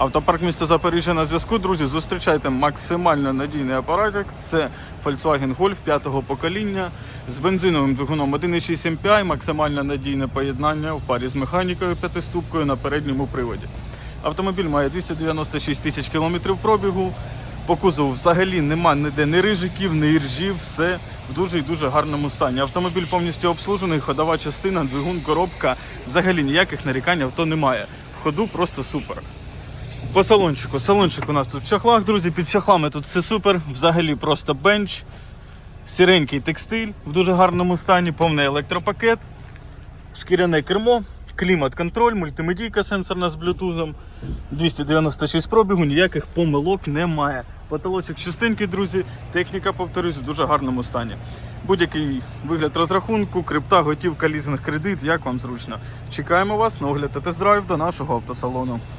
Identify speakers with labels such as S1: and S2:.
S1: Автопарк міста Запоріжжя на зв'язку, друзі. Зустрічайте максимально надійний апаратик. Це Volkswagen Golf 5-го покоління з бензиновим двигуном 1.6 MPI, максимально надійне поєднання в парі з механікою п'ятиступкою на передньому приводі. Автомобіль має 296 тисяч кілометрів пробігу. По кузову взагалі нема ніде ні рижиків, ні іржів, все в дуже і дуже гарному стані. Автомобіль повністю обслужений, ходова частина, двигун, коробка. Взагалі ніяких нарікань авто немає. В ходу просто супер. По салончику. Салончик у нас тут в чахлах, друзі. Під чахлами тут все супер. Взагалі просто бенч, сіренький текстиль в дуже гарному стані, повний електропакет, шкіряне кермо, клімат-контроль, мультимедійка сенсорна з блютузом. 296 пробігу, ніяких помилок немає. Потолочок чистенький, друзі. Техніка, повторюсь, в дуже гарному стані. Будь-який вигляд розрахунку, крипта, готівка, лізинг, кредит, як вам зручно. Чекаємо вас на огляд та тест-драйв до нашого автосалону.